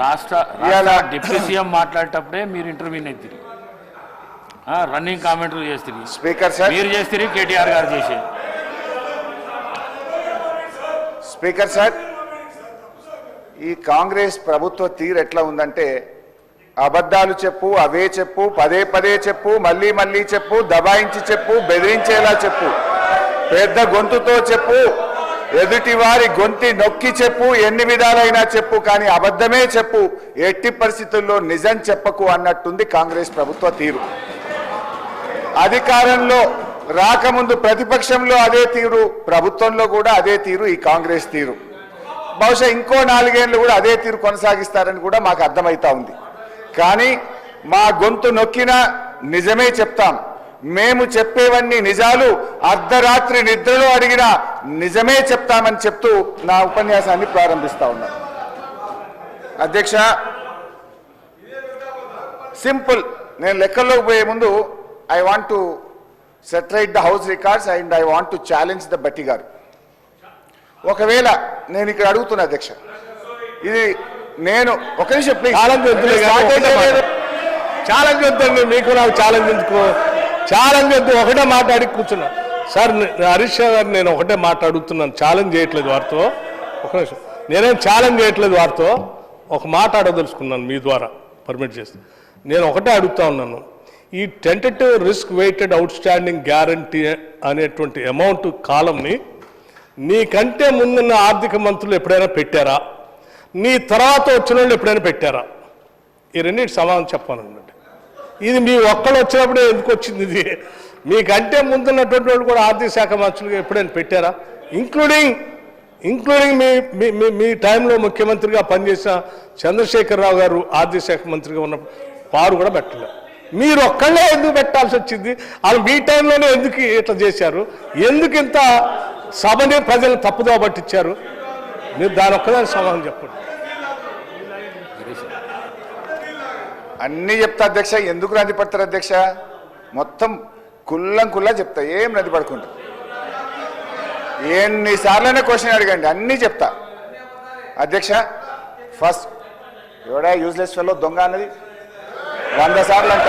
రాష్ట్ర deputy CM మాట్లాడేటప్పుడే మీరు interview అవుతుంది రన్నింగ్ కామెంటరీ చేస్తుంది స్పీకర్ సార్. మీరు చేస్తుంది కేటీఆర్ గారు చేసేది స్పీకర్ సార్ ఈ కాంగ్రెస్ ప్రభుత్వ తీరు ఎట్లా ఉందంటే అబద్ధాలు చెప్పు అవే చెప్పు పదే పదే చెప్పు మళ్ళీ మళ్ళీ చెప్పు దబాయించి చెప్పు బెదిరించేలా చెప్పు. పెద్ద గొంతుతో చెప్పు. ఎదుటి వారి గొంతి నొక్కి చెప్పు ఎన్ని విధాలైనా చెప్పు కానీ అబద్ధమే చెప్పు. ఎట్టి పరిస్థితుల్లో నిజం చెప్పకు అన్నట్టుంది కాంగ్రెస్ ప్రభుత్వ తీరు. అధికారంలో రాకముందు ప్రతిపక్షంలో అదే తీరు ప్రభుత్వంలో కూడా అదే తీరు ఈ కాంగ్రెస్ తీరు. బహుశా ఇంకో నాలుగేళ్ళు కూడా అదే తీరు కొనసాగిస్తారని కూడా మాకు అర్థమవుతా ఉంది. కానీ మా గొంతు నొక్కినా నిజమే చెప్తాం. మేము చెప్పేవన్నీ నిజాలు అర్ధరాత్రి నిద్రలో అడిగినా నిజమే చెప్తామని చెప్తూ నా ఉపన్యాసాన్ని ప్రారంభిస్తా ఉన్నాను అధ్యక్ష సింపుల్. నేను లెక్కల్లోకి పోయే ముందు I want to set right the house records and I want to challenge the Bhatti గారు. ఒకవేళ నేను ఇక్కడ అడుగుతున్నా అధ్యక్ష ఇది నేను ఒక నిమిషం ఛాలెంజ్. ఛాలెంజ్ వద్దండి మీకు నాకు ఛాలెంజ్ ఎందుకు? ఛాలెంజ్ వద్దు ఒకటే మాట్లాడి కూర్చున్నా. సార్ హరీష్ గారు నేను ఒకటే మాట్లాడుతున్నాను. ఛాలెంజ్ చేయట్లేదు వారితో. ఒక నిమిషం. నేనేం ఛాలెంజ్ చేయట్లేదు వారితో. ఒక మాట అడగదలుచుకున్నాను మీ ద్వారా. పర్మిట్ చేస్తే నేను ఒకటే అడుగుతా ఉన్నాను. ఈ tentative risk weighted outstanding guarantee అనేటువంటి అమౌంట్ కాలంని నీకంటే ముందున్న ఆర్థిక మంత్రులు ఎప్పుడైనా పెట్టారా? నీ తర్వాత వచ్చిన వాళ్ళు ఎప్పుడైనా పెట్టారా? ఈ రెండింటి సమాధానం చెప్పానండి ఇది మీ ఒక్కళ్ళు వచ్చినప్పుడే ఎందుకు వచ్చింది ఇది? మీకంటే ముందున్నటువంటి వాళ్ళు కూడా ఆర్థిక శాఖ మంత్రులుగా ఎప్పుడైనా పెట్టారా? ఇంక్లూడింగ్ ఇంక్లూడింగ్ మీ మీ మీ- మీ టైంలో ముఖ్యమంత్రిగా పనిచేసిన చంద్రశేఖరరావు గారు ఆర్థిక శాఖ మంత్రిగా ఉన్నప్పుడు వారు కూడా పెట్టలేదు మీరు ఒక్కళ్ళే ఎందుకు పెట్టాల్సి వచ్చింది? వాళ్ళు మీ టైంలోనే ఎందుకు ఇట్లా చేశారు? ఎందుకు ఇంత సభని ప్రజలు తప్పుదో పట్టించారు? మీరు దాని ఒక్కదాని సమాధానం చెప్పండి. అన్ని చెప్తా అధ్యక్ష. ఎందుకు నది పడతారు అధ్యక్ష? మొత్తం కుల్లం కుల్లా చెప్తా. ఏం నది పడుకుంటా ఎన్నిసార్లైనా క్వశ్చన్ అడగండి. అన్నీ చెప్తా. అధ్యక్ష ఫస్ట్ ఎవడా యూజ్లెస్ ఫెలో దొంగ అన్నది? వంద సార్లు అంట.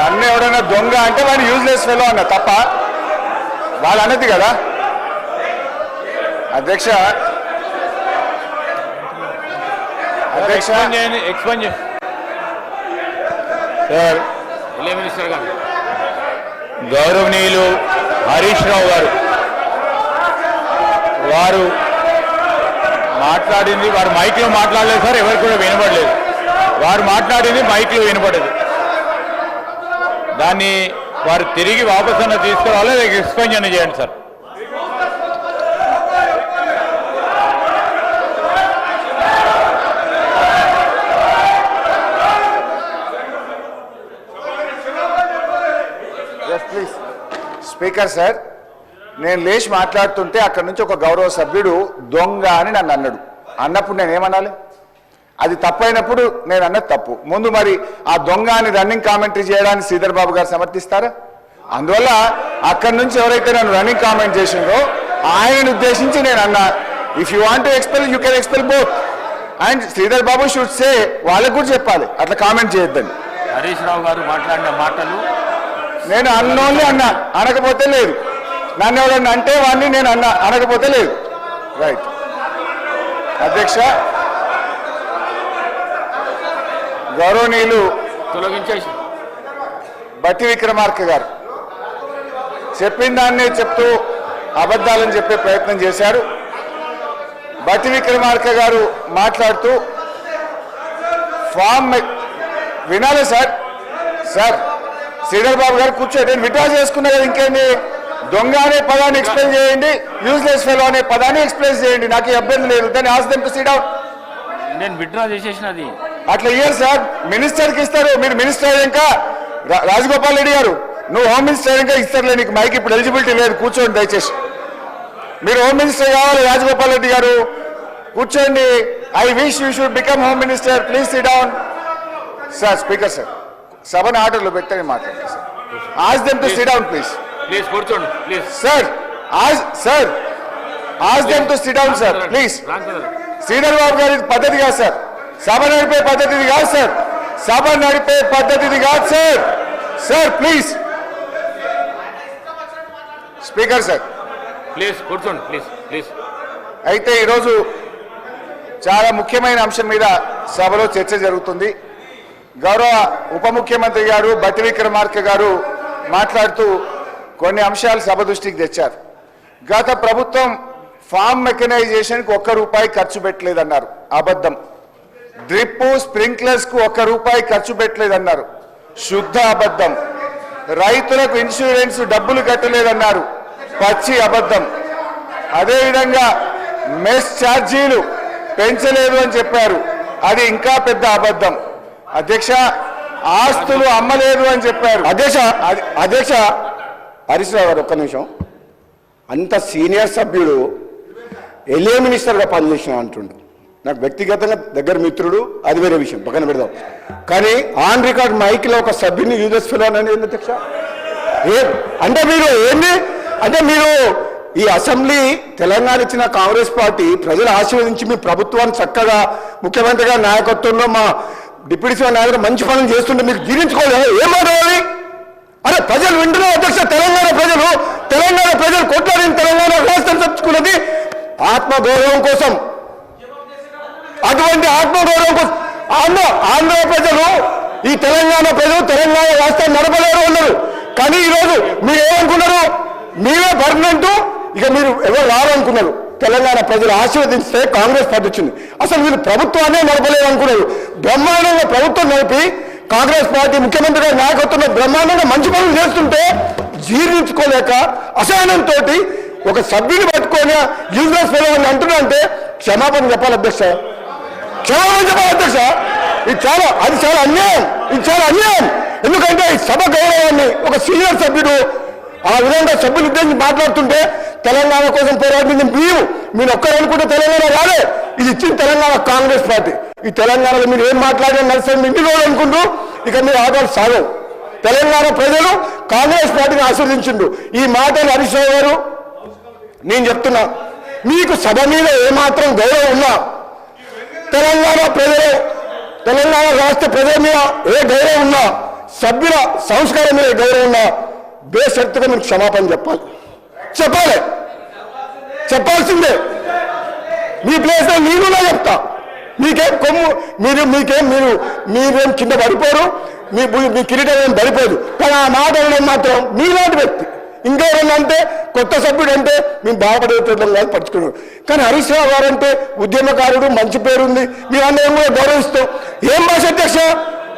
నన్ను ఎవడైనా దొంగ అంటే వాడిని యూజ్లెస్ ఫెలో అన్న తప్ప. వాళ్ళు అన్నది కదా. అధ్యక్ష అధ్యక్ష ఎక్స్ప్లెయిన్ చేయండి ఎక్స్ప్లెయిన్ చేయండి సార్ రిలే మినిస్టర్ గారు. గౌరవనీయులు హరీష్ రావు గారు. వారు మాట్లాడింది వారు మైక్లో మాట్లాడలేదు సార్ ఎవరికి కూడా వినపడలేదు వారు మాట్లాడింది మైక్లో వినపడదు దాన్ని వారు తిరిగి వాపస్ అన్న తీసుకురావాలి లేక ఎక్స్పెన్షన్ చేయండి sir yes please speaker sir నేను లేచి మాట్లాడుతుంటే అక్కడ నుంచి ఒక గౌరవ సభ్యుడు దొంగ అని నన్ను అన్నాడు. అన్నప్పుడు నేనేమనాలి అది తప్పైనప్పుడు నేను అన్నది తప్పు. ముందు మరి ఆ దొంగ అని రన్నింగ్ కామెంటరీ చేయడానికి శ్రీధర్ బాబు గారు సమర్థిస్తారా? అందువల్ల అక్కడి నుంచి ఎవరైతే నన్ను రన్నింగ్ కామెంట్ చేసిందో ఆయనను ఉద్దేశించి నేను అన్నా. If you want expel you can expel both and Sridhar Babu should say వాళ్ళకు కూడా చెప్పాలి. అట్లా కామెంట్ చేయొద్దని. హరీష్ రావు గారు మాట్లాడిన మాటలు నేను అన్నోన్లీ అన్నా. అనకపోతే లేదు. నన్ను ఎవరన్నా అంటే వాడిని నేను అన్నా. అనకపోతే లేదు. రైట్ అధ్యక్ష గౌరవనీయులు తొలగించేసి. బట్టి విక్రమార్క గారు చెప్పిన దాన్నే చెప్తూ అబద్ధాలని చెప్పే ప్రయత్నం చేశారు. బట్టి విక్రమార్క గారు మాట్లాడుతూ ఫామ్ వినాలి సార్? సార్ శ్రీధర్ బాబు గారు కూర్చోండి. నేను విడ్రా చేసుకున్నా కదా ఇంకేంది? దొంగ అనే పదాన్ని ఎక్స్ప్లెయిన్ చేయండి యూజ్లెస్ ఫెలో అనే పదాన్ని ఎక్స్ప్లెయిన్ చేయండి. నాకు ఇబ్బంది లేదు. దాన్ని ask them to seat out నేను విత్డ్రా చేసేసినది అట్లా ఇయ్యరు సార్. మినిస్టర్కి ఇస్తారు. మీరు మినిస్టర్ అయ్యాక రాజగోపాల్ రెడ్డి గారు నువ్వు హోమ్ మినిస్టర్ అయ్యాక ఇస్తారులే నీకు మైక్ ఇప్పుడు ఎలిజిబిలిటీ లేదు. కూర్చోండి దయచేసి. మీరు హోమ్ మినిస్టర్ కావాలి రాజగోపాల్ రెడ్డి గారు. కూర్చోండి. I wish you should become home minister please sit down sir speaker sir. సభను ఆర్డర్లో పెట్టని sir ask them to sit down please please కూర్చోండి please sir ask sir ask them to sit down sir please Sridhar Babu గారి పద్ధతి కాదు sir సభ నడిపే పద్ధతి ఇది కాదు సార్ సభ నడిపే పద్ధతి ఇది కాదు sir sir please speaker sir please కూర్చోండి ప్లీజ్ ప్లీజ్ అయితే ఈరోజు చాలా ముఖ్యమైన అంశం మీద సభలో చర్చ జరుగుతుంది. గౌరవ ఉప ముఖ్యమంత్రి గారు బట్టి విక్రమార్క గారు మాట్లాడుతూ కొన్ని అంశాలు సభ దృష్టికి తెచ్చారు. గత ప్రభుత్వం ఫామ్ మెకనైజేషన్కి ఒక్క రూపాయి ఖర్చు పెట్టలేదన్నారు. అబద్ధం. డ్రిప్ స్ప్రింక్లర్స్కు ఒక్క రూపాయి ఖర్చు పెట్టలేదన్నారు. శుద్ధ అబద్ధం. రైతులకు ఇన్సూరెన్స్ డబ్బులు కట్టలేదన్నారు. పచ్చి అబద్ధం. అదేవిధంగా మెస్ ఛార్జీలు పెంచలేదు అని చెప్పారు. అది ఇంకా పెద్ద అబద్ధం. అధ్యక్ష ఆస్తులు అమ్మలేదు అని చెప్పారు. అధ్యక్ష! అధ్- అధ్యక్ష! హరీష్ రావు గారు ఒక్క నిమిషం. అంత సీనియర్ సభ్యుడు ఎలియే మినిస్టర్గా పనిచేసిన అంటుండు. నాకు వ్యక్తిగతంగా దగ్గర మిత్రుడు అది వేరే విషయం. పక్కన పెడదాం. కానీ ఆన్ రికార్డ్ మైక్లో ఒక సభ్యుని యూజెస్ ఫిలోన్ ఏంది అధ్యక్ష? ఏ? అంటే మీరు ఏంది? అంటే మీరు ఈ అసెంబ్లీ తెలంగాణ ఇచ్చిన కాంగ్రెస్ పార్టీ ప్రజలు ఆశీర్వదించి మీ ప్రభుత్వాన్ని చక్కగా ముఖ్యమంత్రి గారి నాయకత్వంలో మా డిప్యూటీ సీఎం నాయకుడు మంచి పనులు చేస్తుంటే మీకు జీర్ణించుకోలేదు? ఏం మాట్లాడాలి అరే ప్రజలు వింటున్నారు అధ్యక్ష తెలంగాణ ప్రజలు తెలంగాణ ప్రజలు కొట్లాడిన తెలంగాణ రాష్ట్రం తెచ్చుకున్నది ఆత్మగౌరవం కోసం. అటువంటి ఆత్మగౌరవం కోసం. ఆంధ్ర ఆంధ్ర ప్రజలు ఈ తెలంగాణ ప్రజలు తెలంగాణ రాష్ట్రం నడపలేరు అన్నారు. కానీ ఈరోజు మీరు ఏమనుకున్నారు? మీరే పర్మనెంట్ ఇక మీరు ఎవరు రావాలనుకున్నారు తెలంగాణ ప్రజలు ఆశీర్వదిస్తే కాంగ్రెస్ పార్టీ వచ్చింది. అసలు వీళ్ళు ప్రభుత్వాన్ని నడపలేరు అనుకున్నారు బ్రహ్మాండంగా ప్రభుత్వం నడిపి కాంగ్రెస్ పార్టీ ముఖ్యమంత్రిగా నాయకత్వంలో బ్రహ్మాండంగా మంచి పనులు చేస్తుంటే జీర్ణించుకోలేక అసహనంతో ఒక సభ్యుని పట్టుకొని యూజ్లెస్ ఫెలోని అంటున్నా అంటే క్షమాపణ చెప్పాలి అధ్యక్ష. క్షమాపణ చెప్పాలి అధ్యక్ష. ఇది చాలా అది చాలా అన్యాయం. ఇది చాలా అన్యాయం. ఎందుకంటే ఈ సభ గౌరవాన్ని ఒక సీనియర్ సభ్యుడు ఆ విధంగా సభ్యులు ఉద్దేశించి మాట్లాడుతుంటే తెలంగాణ కోసం పోరాడింది మీరు. మీరు ఒక్కరు అనుకుంటే తెలంగాణ రాలే ఇది ఇచ్చింది తెలంగాణ కాంగ్రెస్ పార్టీ. ఈ తెలంగాణలో మీరు ఏం మాట్లాడినా నడుస్తుంది ఇంటి కూడా అనుకుంటూ ఇక మీరు ఆధార్ సాగవు. తెలంగాణ ప్రజలు కాంగ్రెస్ పార్టీని ఆస్వాదించిండు ఈ మాటలు హరీష్ గారు నేను చెప్తున్నా మీకు సభ మీద ఏమాత్రం గౌరవం ఉన్నా తెలంగాణ ప్రజలు తెలంగాణ రాష్ట్ర ప్రజల మీద ఏ గౌరవం ఉన్నా సభ్యుల సంస్కారం మీద గౌరవం ఉన్నా బేషరతుగా మీరు క్షమాపణ చెప్పాలి. చెప్పాలి. చెప్పాల్సిందే. మీ ప్లేస్లో నేను కూడా చెప్తా. మీకేం కొమ్ము మీరు మీకేం మీరు మీరేం కింద పడిపోరు మీ మీ కిరీటం ఏం పడిపోదు. కానీ ఆ మాట అనడం మాత్రం మీలాంటి వ్యక్తి. ఇంకెవరన్నా అంటే కొత్త సభ్యుడు అంటే మేము బాధపడేటం కాదు పట్టుకున్నాడు కానీ హరీష్ రావు గారు అంటే ఉద్యమకారుడు మంచి పేరుంది. మీరు కూడా గౌరవిస్తాం. ఏం భాష అధ్యక్ష?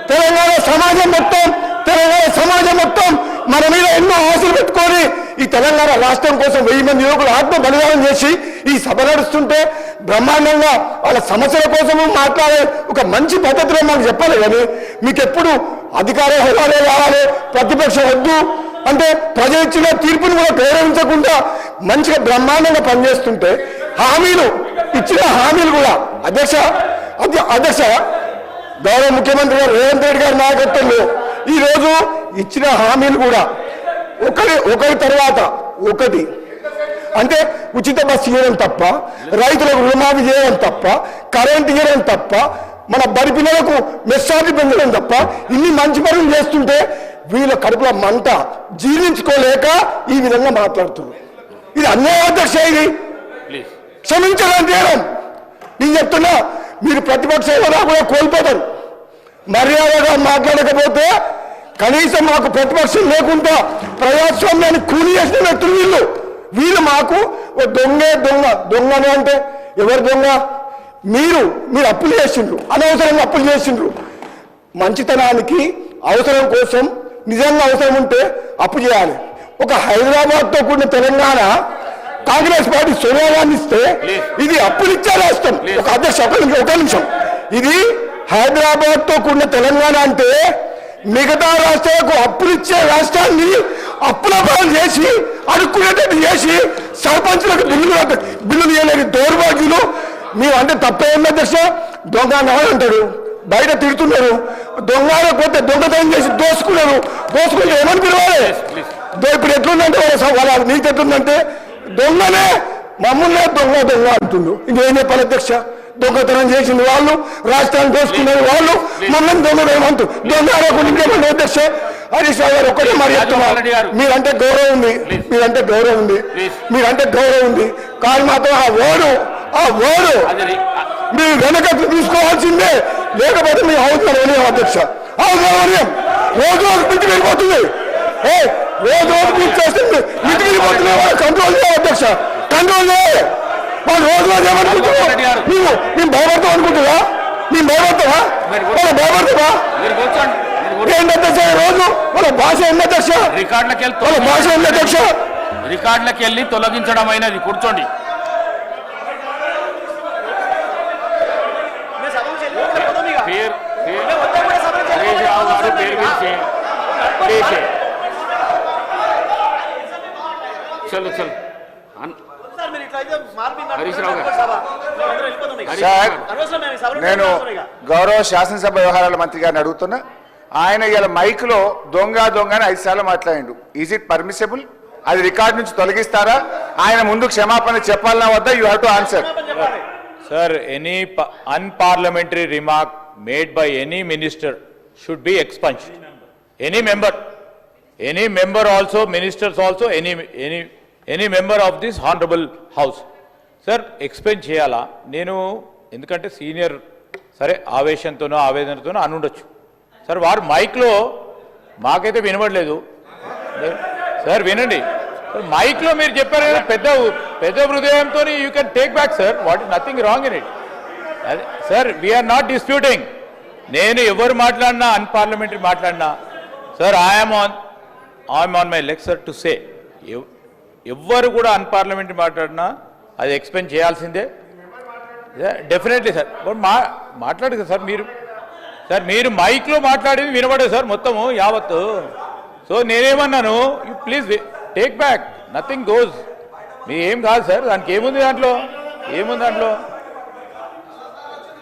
తెలంగాణ సమాజం మొత్తం తెలంగాణ సమాజం మొత్తం మన మీద ఎన్నో ఆశలు పెట్టుకొని ఈ తెలంగాణ రాష్ట్రం కోసం వెయ్యి మంది యువకులు ఆత్మ బలిదానం చేసి ఈ సభ నడుస్తుంటే బ్రహ్మాండంగా వాళ్ళ సమస్యల కోసము మాట్లాడే ఒక మంచి పద్ధతిలో మాకు చెప్పాలి కానీ మీకు ఎప్పుడు అధికార హోదాలే కావాలి ప్రతిపక్షం వద్దు అంటే ప్రజలు ఇచ్చిన తీర్పును కూడా ప్రేరేపించకుండా మంచిగా బ్రహ్మాండంగా పనిచేస్తుంటే హామీలు ఇచ్చిన హామీలు కూడా. అధ్యక్ష అధ్యక్ష గౌరవ ముఖ్యమంత్రి గారు రేవంత్ రెడ్డి గారి నాయకత్వంలో ఈ రోజు ఇచ్చిన హామీలు కూడా ఒకరి ఒకరి తర్వాత ఒకటి. అంటే ఉచిత బస్సు ఇవ్వడం తప్ప రైతులకు రుణమాఫీ చేయడం తప్ప కరెంట్ ఇవ్వడం తప్ప మన బడి పిల్లలకు మెస్సార్టీ పెంచడం తప్ప ఇన్ని మంచి పనులు చేస్తుంటే వీళ్ళ కడుపులో మంట జీర్ణించుకోలేక ఈ విధంగా మాట్లాడుతున్నారు. ఇది అన్యాయ అధ్యక్ష ఇది. క్షమించడం చేయడం నేను చెప్తున్నా మీరు ప్రతిపక్ష కూడా కోల్పోతారు. మర్యాదగా మాట్లాడకపోతే కనీసం మాకు ప్రతిపక్షం లేకుండా ప్రజాస్వామ్యాన్ని కూలి చేసిన వ్యక్తులు వీళ్ళు. వీళ్ళు మాకు దొంగే దొంగ. దొంగనే అంటే ఎవరు దొంగ? మీరు మీరు అప్పులు చేసిండ్రు. అనవసరంగా అప్పులు చేసిండ్రు. మంచితనానికి అవసరం కోసం నిజంగా అవసరం ఉంటే అప్పు చేయాలి. ఒక హైదరాబాద్తో కూడిన తెలంగాణ కాంగ్రెస్ పార్టీ సోనియా గాంధీ ఇస్తే ఇది అప్పులు ఇచ్చే రాష్ట్రం. ఒక అధ్యక్ష ఒక నిమిషం. ఇది హైదరాబాద్తో కూడిన తెలంగాణ అంటే మిగతా రాష్ట్రాలకు అప్పులు ఇచ్చే రాష్ట్రాన్ని అప్పుల పాలు చేసి అడుక్కునేటట్టు చేసి సర్పంచులకు బిల్లులు బిల్లులు ఇవ్వలేని దౌర్భాగ్యులు. మీరు అంటే తప్పే ఉంది అధ్యక్ష. దొంగ అంటాడు. బయట తిడుతున్నారు. దొంగ పోతే దొంగతనం చేసి దోసుకున్నారు. దోసుకుంటే ఏమని పిలవాలి? ఇప్పుడు ఎట్లుందంటే వాళ్ళ నీతి ఎట్లుందంటే దొంగనే మమ్మల్నే దొంగ దొంగ అంటుండు. ఇంకేం చెప్పాలి అధ్యక్ష? దొంగతనం చేసింది వాళ్ళు రాష్ట్రాన్ని దోసుకున్నది వాళ్ళు మమ్మల్ని దొంగ దొంగంటూ దొంగ ఆడకుండా ఇంకేమన్నా హరీష్ రావు గారు ఒక్కటే మరి చెప్తున్నా. మీరంటే గౌరవం ఉంది. మీరంటే గౌరవం ఉంది. మీరంటే గౌరవం ఉంది. కానీ మాత్రం ఆ ఓడు ఆ ఓడు మీరు వెనక తీసుకోవాల్సిందే. లేకపోతే మీ అవసరం వనియం అధ్యక్ష. అవసరం వనియం రోజు రోజు మించి వెళ్ళిపోతుంది. ఏ రోజు రోజు మీరు చేస్తుంది వెళ్ళిపోతున్నాయి వాళ్ళు కంట్రోల్ చేయాలి అధ్యక్ష. కంట్రోల్ చేయాలి. వాళ్ళు రోజు రోజు ఏమనుకుంటున్నావు మేము భయపడతాం అనుకుంటున్నా మేము భయపడతావా వాళ్ళు భయపడతావా. ఏంటి అధ్యక్ష రోజు? వాళ్ళ భాష ఉంది అధ్యక్ష రికార్డులకు వెళ్ళి భాష ఉంది అధ్యక్ష రికార్డులకు వెళ్ళి తొలగించడం అయినది. కూర్చోండి పేరు పేరు హరీష్ రావు గారు పేరు పిలిచి పిలిచి. చలో చలో అన్- హరీష్ రావు గారు హరీష్ సార్ నేను గౌరవ శాసనసభ వ్యవహారాల మంత్రి గారిని అడుగుతున్నా. ఆయన ఇలా మైక్లో దొంగ దొంగ అని ఐదుసార్లు మాట్లాడి ఈజ్ ఇట్ పర్మిసబుల్ అది రికార్డ్ నుంచి తొలగిస్తారా? ఆయన ముందు క్షమాపణ చెప్పాలన్నా వద్ద? You have to answer sir any unparliamentary remark made by any minister should be expunge any member any member also ministers also any any any member of this honourable house sir explain చేయాలా? నేను ఎందుకంటే senior సరే ఆవేశంతోనో ఆవేదనతోనో అనుండొచ్చు sir వారు మైక్లో మాకైతే వినబడలేదు. Sir వినండి. మైక్లో మీరు చెప్పారు కదా పెద్ద పెద్ద హృదయంతో you can take back sir what nothing wrong in it అదే సార్ వీఆర్ నాట్ డిస్ప్యూటింగ్ నేను ఎవరు మాట్లాడినా అన్పార్లమెంటరీ మాట్లాడినా sir I'm on I'm on my lecture to say ఎవ్వరు కూడా అన్పార్లమెంటరీ మాట్లాడినా అది ఎక్స్ప్లెయిన్ చేయాల్సిందే. డెఫినెట్లీ సార్ మా మాట్లాడు సార్ మీరు సార్ మీరు మైక్లో మాట్లాడేది వినబడదు సార్ మొత్తము యావత్తు. సో నేనేమన్నాను you please take back nothing goes మీ ఏం కాదు సార్ దానికి ఏముంది దాంట్లో? ఏముంది దాంట్లో?